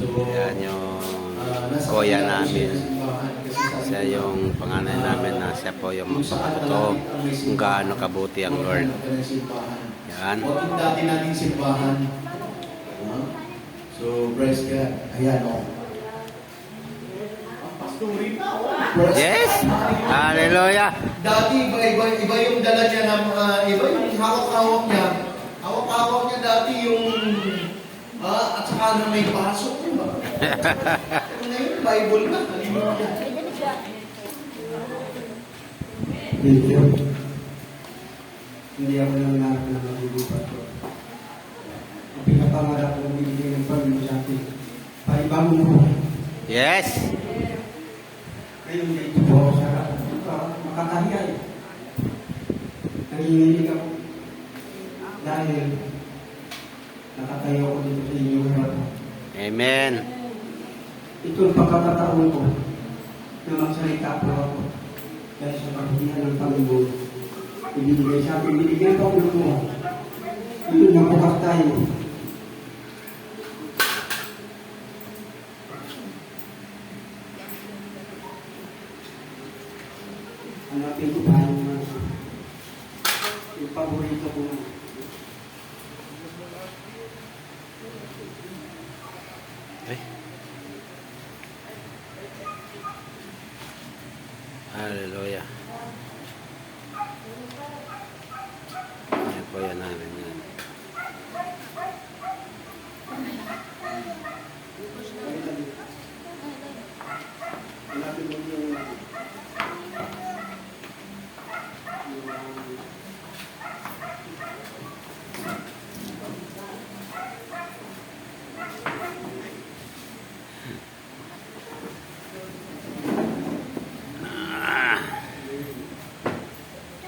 Yan yung kuya namin. Siya yung panganay namin na siya po yung magpapatotoo kung gaano kabuti ang Lord. Yan. Huwag dati nating simbahan. Ah, So, praise God. Ayan, o. Pastori na, o. Praise Yes! Hallelujah! Dati, iba, iba, iba yung dala niya ng, ah, iba yung hawak-hawak niya. Hawak-hawak niya dati yung, ah, at saka na may pasok, di ba? Ngayon, Bible na. Hallelujah. Thank you. Hindi ako lang lahat na magugupat ko. Ang pinapangarap ko binigay ng Panginoon sa akin. Paibang mo. Yes! Ngayon dito po ako sa uh, makakahiya eh. Nanginginig ako. Dahil nakatayo ako dito sa inyong harap. Amen! Ito ang pagkakataon ko na magsalita po ako dahil sa kahihiyan ng Panginoon. Ibinigay sa akin, binigyan pa ulo mo. Ito na bukas tayo. Hanapin ko ba yung paborito ko na Ay. Hallelujah. Yan po yan namin yan. Hanapin mo yung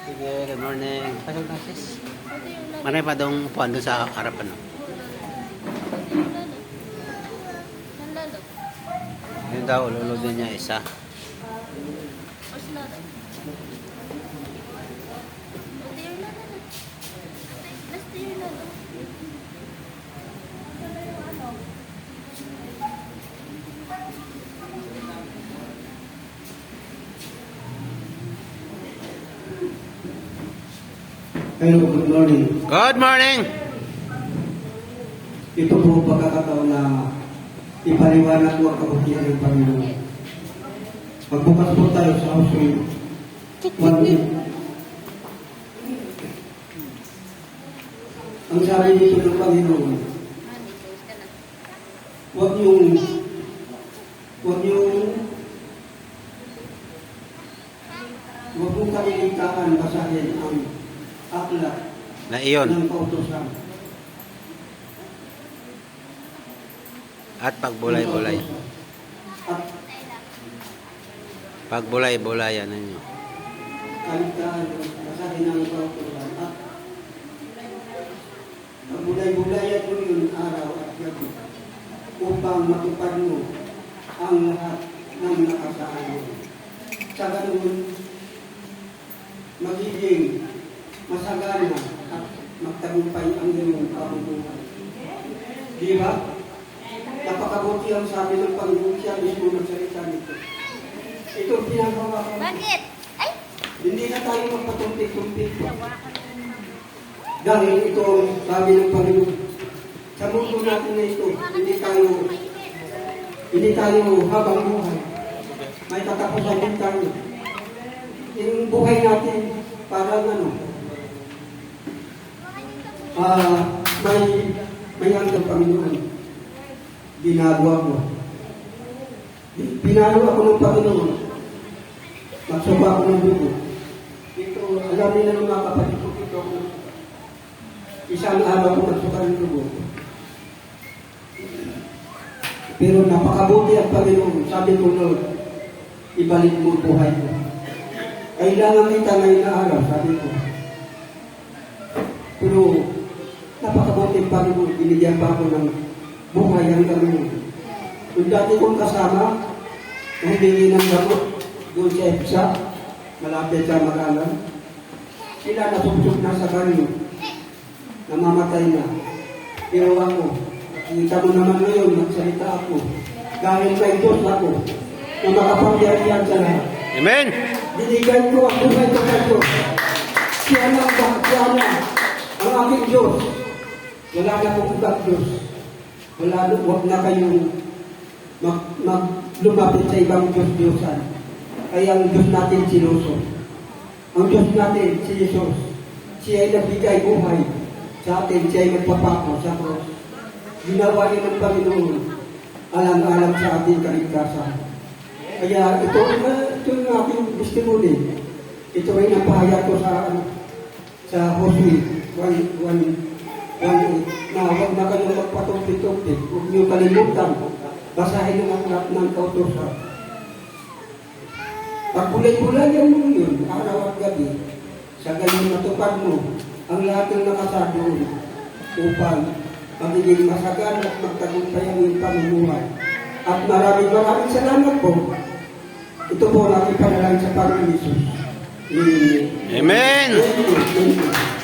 Sige, good morning. Pasok na sis. Manay pa dong upuan doon sa harapan. No? Yun daw, ululod niya isa. Hello, good morning. Good morning! Ito po pagkakataon na ipaliwanag ko ang kabutihan ng Panginoon. Magbukas po tayo sa Hosea 1.8. Ang sabi dito ng Panginoon, huwag yung huwag yung huwag mong kaliligtaan basahin ang aklat Na iyon. ng kautosan. At pagbulay-bulay. At Pagbulay-bulayan ninyo. kaligtaan basahin ang kautosan. At pagbulay-bulayan mo yun araw at gabi upang matupad mo ang lahat ng nakasaan mo. Sa ganun, magiging masagana at magtagumpay ang iyong kabubuhay. Di ba? Napakabuti ang sabi ng Panginoon siya mismo nagsalita nito. Ito ang pinagawa ko. Bakit? Ay! Hindi na tayo magpatumpik-tumpik. Dahil ito ang sabi ng Panginoon. Sa mundo natin na ito, hindi tayo, hindi tayo habang buhay. May katapusan din tayo. Yung buhay natin, parang ano, ah, may, may hanggang Panginoon. Ginagawa ko. Pinalo ako ng Panginoon. Magsuba ako ng dugo. Ito, alam nila ng mga kapatid ko ito. Isang araw ko nagsuka ng dugo. Pero napakabuti ang Panginoon. Sabi ko, Lord, ibalik mo buhay ko. Kailangan kita ngayon na araw, sabi ko. Pero napakabuti ang Panginoon. Binigyan pa ako ng buhay ang Panginoon. Yung dati kong kasama, humingi ng gamot doon sa EPSA, malapit sa Makalan. Sila nasubsog na sa baryo, namamatay na. Pero ako, Kita mo naman ngayon, magsalita ako. Dahil may Diyos ako, na makapangyarihan sa lahat. Amen! Binigay ko ang buhay sa Diyos. Siya lang ba, siya lang, ang aking Diyos. Wala na akong ibang Diyos. Wala huwag na kayong mag, mag, lumapit sa ibang Diyos-Diyosan. Kaya ang Diyos natin sinuso. Ang Diyos natin, si Jesus. Siya ay nagbigay buhay sa atin. Siya ay nagpapako sa cross. Ginawa niya ng Panginoon. Alam-alam sa ating kaligtasan. Kaya ito, ito yung aking testimony. Ito ay napahayag ko sa ano, sa Jose 1, 1, 1, na huwag na kayong magpatumpik-tumpik. Huwag niyo kalimutan. Basahin ang lahat ng kautosan. Pagkulay-kulay yan mo yun, araw at gabi. Sa ganyan matupad mo ang lahat ng nakasadoon upang magiging masagan at magtagumpay ang iyong pamumuhay. At maraming maraming salamat po. Ito po ang aking panalangin sa Panginoon Jesus. Amen. Amen! You.